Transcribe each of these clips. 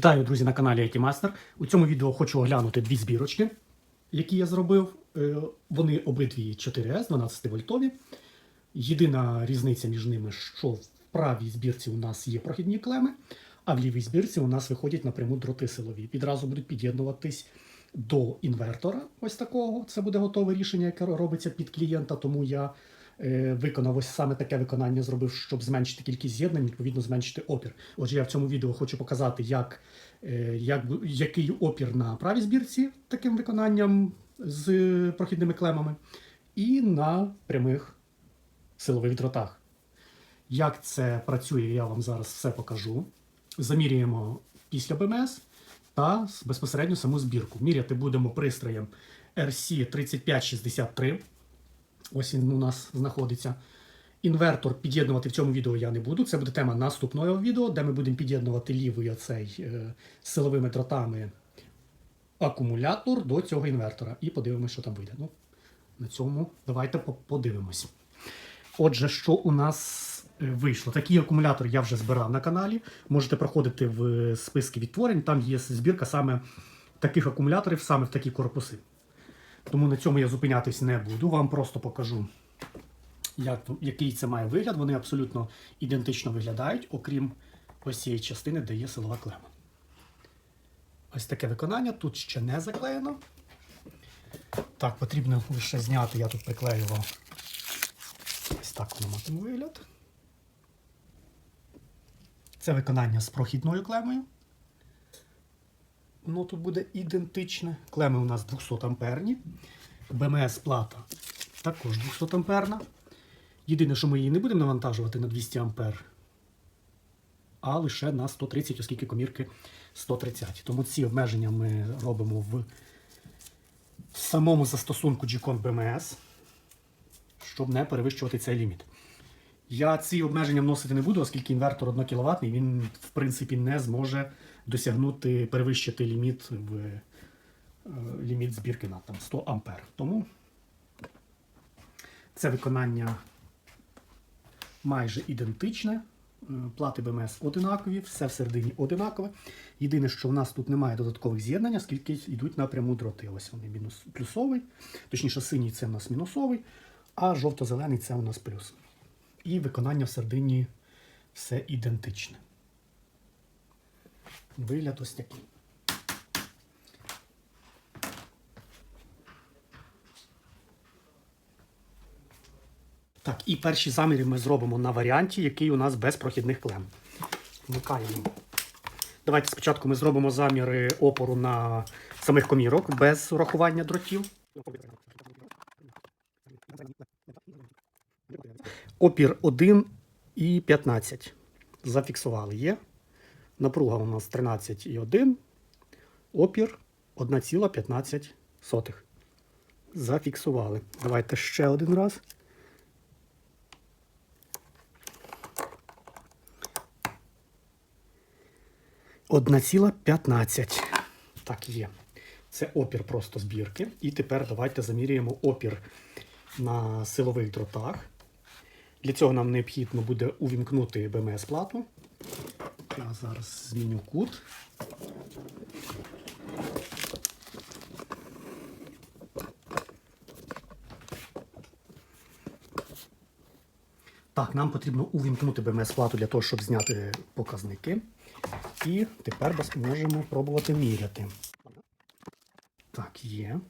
Вітаю, друзі, на каналі Master. У цьому відео хочу оглянути дві збірочки, які я зробив. Е, Вони обидві 4С, 12 вольтові. Єдина різниця між ними, що в правій збірці у нас є прохідні клеми, а в лівій збірці у нас виходять напряму дроти силові. Відразу будуть під'єднуватись до інвертора. Ось такого. Це буде готове рішення, яке робиться під клієнта. Тому я виконав ось саме таке виконання, зробив, щоб зменшити кількість з'єднань, відповідно зменшити опір. Отже, я в цьому відео хочу показати, як, е, як, який опір на правій збірці таким виконанням з прохідними клемами, і на прямих силових дротах. Як це працює, я вам зараз все покажу. Замірюємо після БМС та безпосередньо саму збірку. Міряти будемо пристроєм RC3563. Ось він у нас знаходиться. Інвертор під'єднувати в цьому відео я не буду. Це буде тема наступного відео, де ми будемо під'єднувати лівий оцей е, силовими дротами акумулятор до цього інвертора. І подивимося, що там вийде. Ну, на цьому давайте подивимось. Отже, що у нас е, вийшло? Такий акумулятор я вже збирав на каналі. Можете проходити в списки відтворень. Там є збірка саме таких акумуляторів, саме в такі корпуси. Тому на цьому я зупинятись не буду. Вам просто покажу, як, який це має вигляд. Вони абсолютно ідентично виглядають, окрім ось цієї частини, де є силова клема. Ось таке виконання. Тут ще не заклеєно. Так, потрібно лише зняти, я тут приклеював. Ось так воно матиме вигляд. Це виконання з прохідною клемою. Воно тут буде ідентичне. Клеми у нас 200 амперні. БМС плата також 200 амперна. Єдине, що ми її не будемо навантажувати на 200 ампер, а лише на 130, оскільки комірки 130. Тому ці обмеження ми робимо в самому застосунку G-Con BMS, щоб не перевищувати цей ліміт. Я ці обмеження вносити не буду, оскільки інвертор 1 кВт, він в принципі не зможе досягнути перевищити ліміт в е, ліміт збірки на там 100 ампер. Тому це виконання майже ідентичне. Е, Плати БМС одинакові, все всередині одинакове. Єдине, що в нас тут немає додаткових з'єднань, оскільки йдуть напряму дроти. Ось вони мінус плюсовий, точніше, синій це у нас мінусовий, а жовто-зелений це у нас плюс. І виконання всередині все ідентичне. Вигляд ось такий. Так, і перші заміри ми зробимо на варіанті, який у нас без прохідних клем. Вмикаємо. Давайте спочатку ми зробимо заміри опору на самих комірок без урахування дротів. Опір 1 і 15. Зафіксували є. Напруга у нас 13,1. Опір 1,15. Зафіксували. Давайте ще один раз. Одна ціла 15. Так, є. Це опір просто збірки. І тепер давайте замірюємо опір на силових дротах. Для цього нам необхідно буде увімкнути БМС-плату. Я зараз зміню кут. Так, нам потрібно увімкнути БМС-плату для того, щоб зняти показники. І тепер можемо пробувати міряти. Так, є.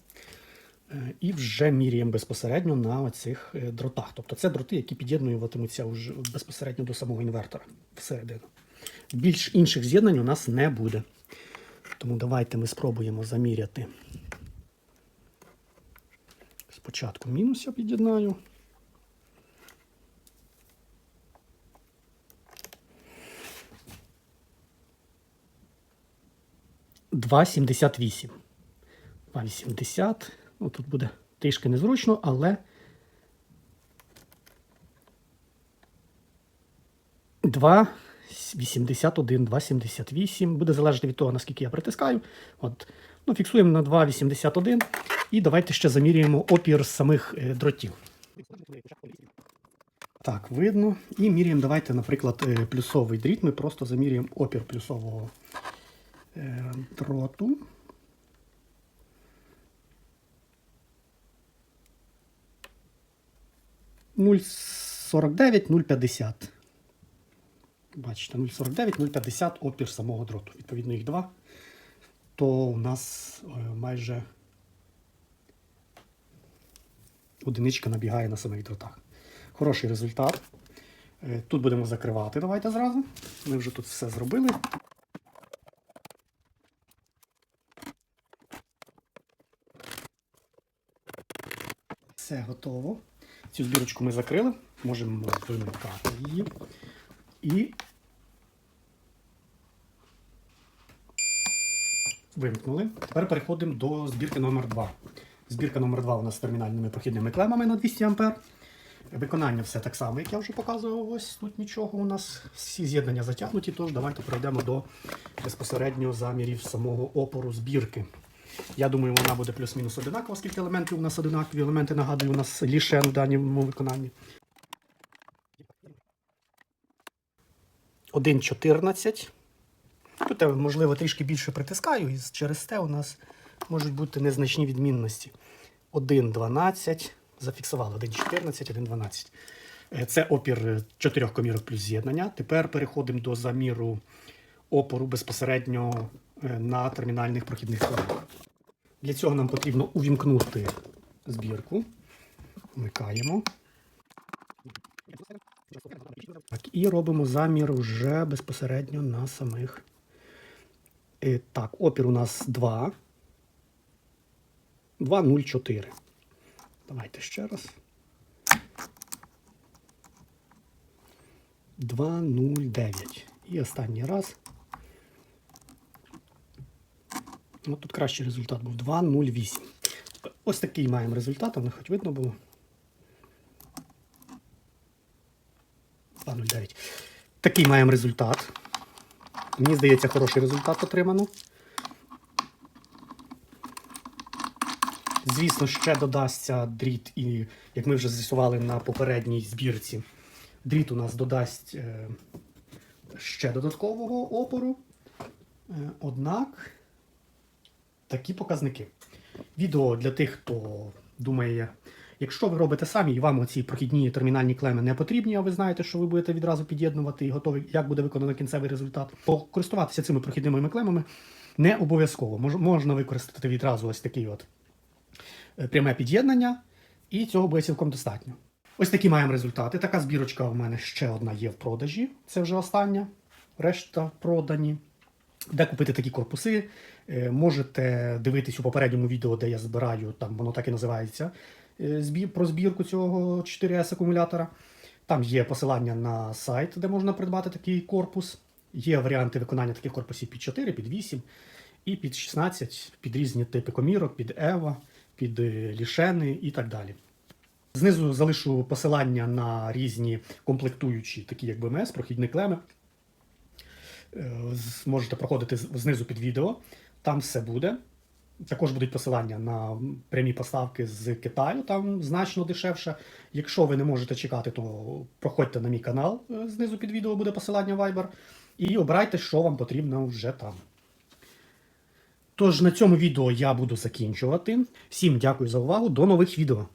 Е, І вже міряємо безпосередньо на оцих е, дротах. Тобто це дроти, які під'єднуватимуться безпосередньо до самого інвертора всередину. Більш інших з'єднань у нас не буде. Тому давайте ми спробуємо заміряти. Спочатку мінус я під'єднаю. Два сімдесят вісім. 2,80. Ну, тут буде трішки незручно, але 2,81, 2,78. Буде залежати від того, наскільки я притискаю. От. Ну, фіксуємо на 2,81. І давайте ще замірюємо опір самих е, дротів. Так, видно. І міряємо, давайте, наприклад, е, плюсовий дріт. Ми просто замірюємо опір плюсового е, дроту. Нуль сорок дев'ять, нуль п'ятдесят. Бачите, 0,49, 0,50 опір самого дроту. Відповідно, їх два. То у нас е, майже одиничка набігає на самих дротах. Хороший результат. Е, Тут будемо закривати. Давайте зразу. Ми вже тут все зробили. Все готово. Цю збірочку ми закрили. Можемо вимикати її. І вимкнули. Тепер переходимо до збірки номер 2 Збірка номер 2 у нас з термінальними прохідними клемами на 200 А. Виконання все так само, як я вже показував. Ось тут нічого у нас. Всі з'єднання затягнуті, тож давайте перейдемо до безпосередньо замірів самого опору збірки. Я думаю, вона буде плюс-мінус одинакова, оскільки елементи у нас одинакові. Елементи, нагадую, у нас лішен в даному виконанні. 1,14. Тут я, можливо, трішки більше притискаю, і через те у нас можуть бути незначні відмінності. 1,12. Зафіксували 1,14, 1,12. Е, Це опір чотирьох комірок плюс з'єднання. Тепер переходимо до заміру опору безпосередньо е, на термінальних прохідних клемах. Для цього нам потрібно увімкнути збірку. Вмикаємо. Так, і робимо замір вже безпосередньо на самих. Е, так, опір у нас 2. 2,04. Давайте ще раз. 2,09. І останній раз. Ну, тут кращий результат був 2,08. Ось такий маємо результат, не хоч видно було. 2,09. Такий маємо результат. Мені здається, хороший результат отримано. Звісно, ще додасться дріт, і, як ми вже з'ясували на попередній збірці, дріт у нас додасть е, ще додаткового опору. Е, однак такі показники. Відео для тих, хто думає, якщо ви робите самі і вам оці прохідні термінальні клеми не потрібні, а ви знаєте, що ви будете відразу під'єднувати і готові, як буде виконано кінцевий результат, то користуватися цими прохідними клемами не обов'язково. Мож- Можна використати відразу ось такий от е, пряме під'єднання, і цього буде цілком достатньо. Ось такі маємо результати. Така збірочка у мене ще одна є в продажі. Це вже остання. Решта продані. Де купити такі корпуси? Е, Можете дивитись у попередньому відео, де я збираю, там воно так і називається. Е, Про збірку цього 4S акумулятора. Там є посилання на сайт, де можна придбати такий корпус. Є варіанти виконання таких корпусів під 4, під 8 і під 16, під різні типи комірок, під EVA, під е, лішени і так далі. Знизу залишу посилання на різні комплектуючі, такі як БМС, прохідні клеми. Е, Можете проходити знизу під відео, там все буде. Також будуть посилання на прямі поставки з Китаю, там значно дешевше. Якщо ви не можете чекати, то проходьте на мій канал, е, знизу під відео буде посилання Viber, і обирайте, що вам потрібно вже там. Тож на цьому відео я буду закінчувати. Всім дякую за увагу, до нових відео.